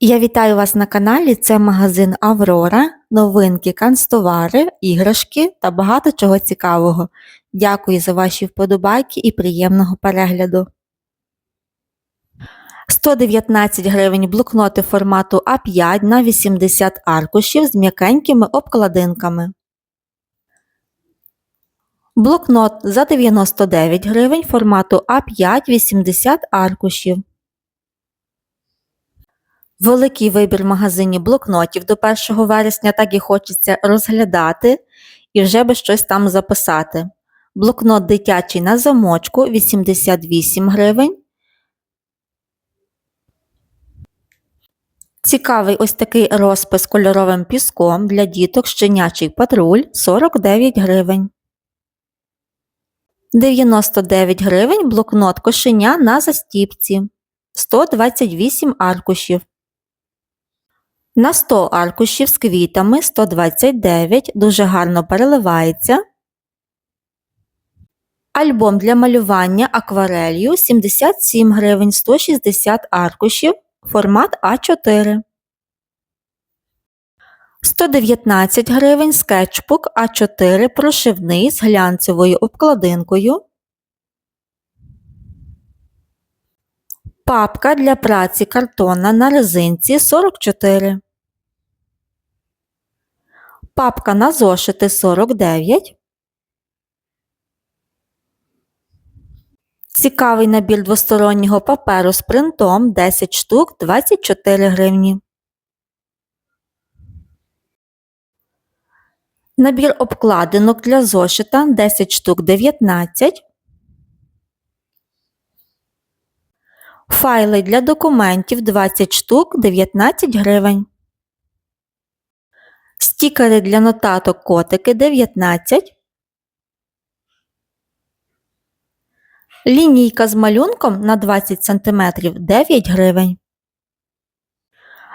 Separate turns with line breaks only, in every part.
Я вітаю вас на каналі. Це магазин Аврора, новинки, канцтовари, іграшки та багато чого цікавого. Дякую за ваші вподобайки і приємного перегляду. 119 гривень блокноти формату А5 на 80 аркушів з м'якенькими обкладинками. Блокнот за 99 гривень формату А5 80 аркушів. Великий вибір в магазині блокнотів до 1 вересня, так і хочеться розглядати і вже би щось там записати. Блокнот дитячий на замочку 88 гривень. Цікавий ось такий розпис кольоровим піском для діток щенячий патруль 49 гривень. 99 гривень блокнот кошеня на застіпці 128 аркушів. На 100 аркушів з квітами 129, дуже гарно переливається. Альбом для малювання акварелью 77 гривень 160 аркушів, формат А4. 119 гривень скетчбук А4 прошивний з глянцевою обкладинкою. Папка для праці картонна на резинці 44. Папка на зошити 49. Цікавий набір двостороннього паперу з принтом 10 штук 24 гривні. Набір обкладинок для зошита 10 штук 19. Файли для документів 20 штук 19 гривень. Стікери для нотаток котики 19. Лінійка з малюнком на 20 см 9 гривень.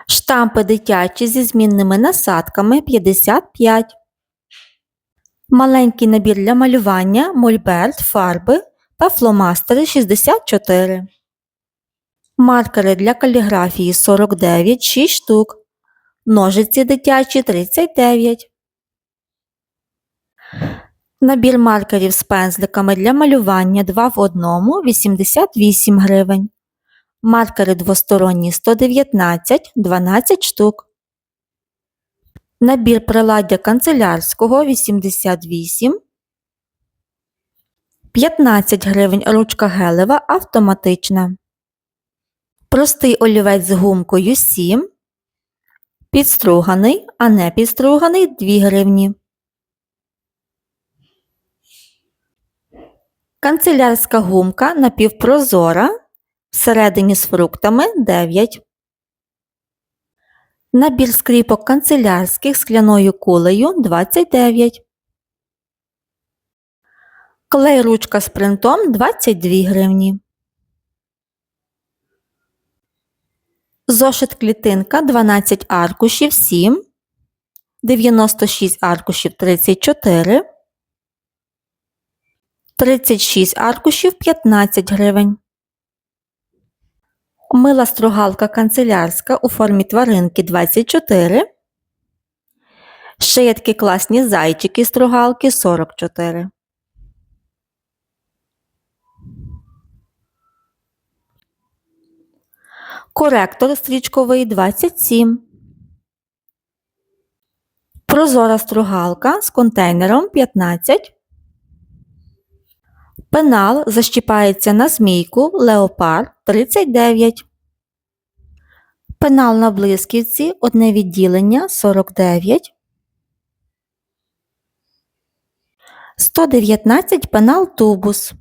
Штампи дитячі зі змінними насадками 55. Маленький набір для малювання, мольберт, фарби та фломастери 64. Маркери для каліграфії 49 6 штук. Ножиці дитячі 39. Набір маркерів з пензликами для малювання 2 в 1 88 гривень. Маркери двосторонні 119 12 штук. Набір приладдя канцелярського 88. 15 гривень ручка гелева автоматична. Простий олівець з гумкою 7. Підструганий, а не підструганий 2 гривні. Канцелярська гумка напівпрозора. Всередині з фруктами 9. Набір скріпок канцелярських скляною кулею 29. Клей ручка з принтом 22 гривні. Зошит клітинка 12 аркушів 7. 96 аркушів 34. 36 аркушів 15 гривень. Мила стругалка канцелярська у формі тваринки 24. Ще є такі класні зайчики стругалки 44. Коректор стрічковий 27. Прозора стругалка з контейнером 15. Пенал защіпається на змійку Леопард 39. Пенал на блисківці одне відділення 49. 119 пенал тубус.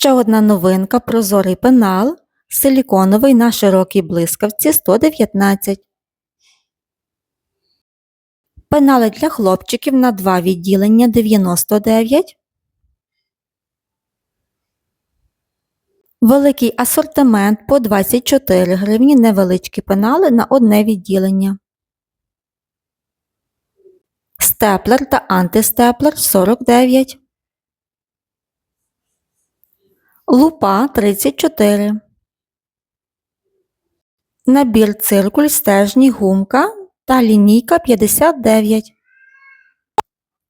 Ще одна новинка прозорий пенал силіконовий на широкій блискавці 119. Пенали для хлопчиків на два відділення 99. Великий асортимент по 24 гривні невеличкі пенали на одне відділення. Степлер та антистеплер 49. Лупа 34. Набір циркуль, стержні, гумка та лінійка 59.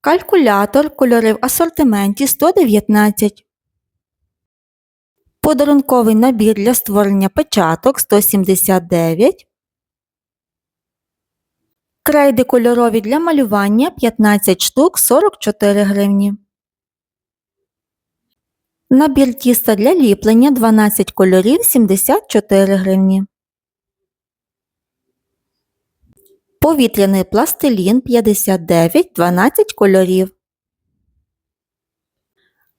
Калькулятор, кольори в асортименті 119. Подарунковий набір для створення печаток 179. Крейди кольорові для малювання 15 штук 44 гривні. Набір тіста для ліплення 12 кольорів 74 гривні. Повітряний пластилін 59 12 кольорів.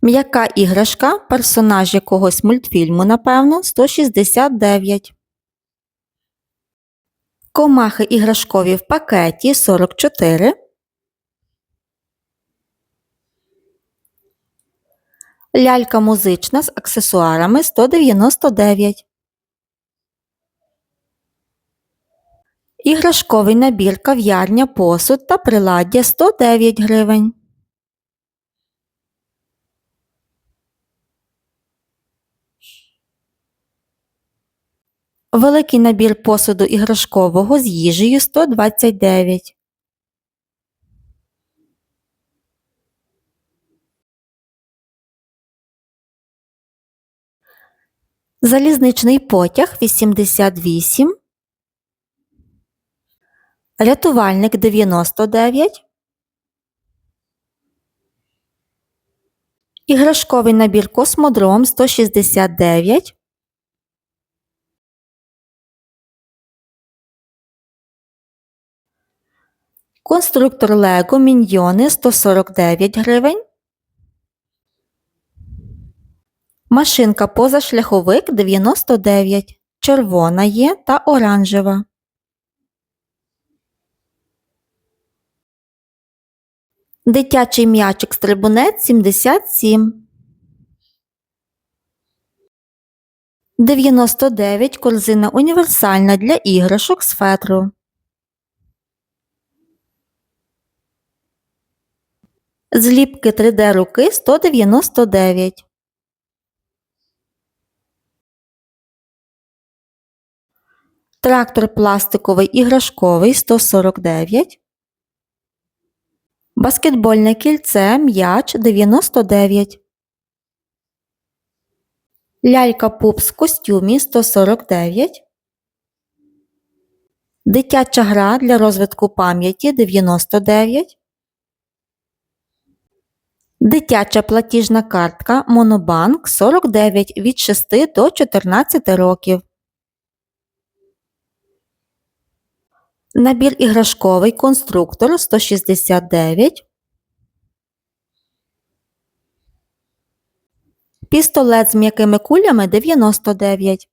М'яка іграшка, персонаж якогось мультфільму, напевно, 169. Комахи іграшкові в пакеті 44. Лялька музична з аксесуарами 199. Іграшковий набір кав'ярня, посуд та приладдя 109 гривень. Великий набір посуду іграшкового з їжею 129. Залізничний потяг 88. Рятувальник 99. Іграшковий набір Космодром 169. Конструктор Лего Міньйони 149 гривень. Машинка позашляховик 99. Червона є та оранжева. Дитячий м'ячик стрибунець 77. 99 корзина універсальна для іграшок з фетру. Зліпки 3D руки 199. Трактор пластиковий іграшковий 149. Баскетбольне кільце м'яч 99. Лялька пупс в костюмі 149. Дитяча гра для розвитку пам'яті 99. Дитяча платіжна картка Монобанк 49 від 6 до 14 років. Набір іграшковий конструктор 169. Пістолет з м'якими кулями 99.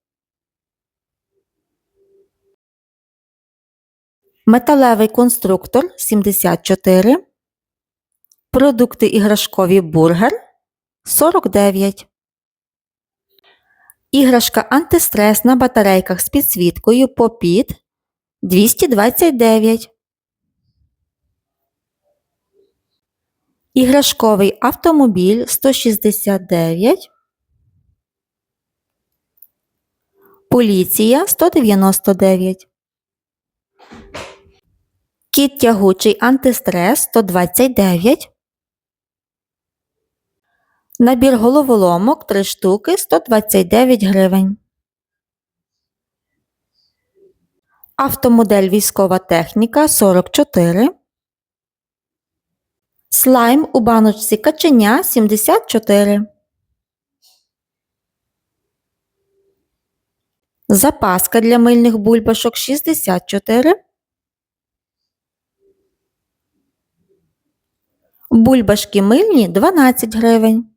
Металевий конструктор 74. Продукти іграшкові бургер 49. Іграшка антистрес на батарейках з підсвіткою попід 229. Іграшковий автомобіль 169. Поліція 199. Кіт тягучий антистрес 129. Набір головоломок 3 штуки 129 гривень. Автомодель військова техніка 44. Слайм у баночці каченя 74. Запаска для мильних бульбашок 64. Бульбашки мильні 12 гривень.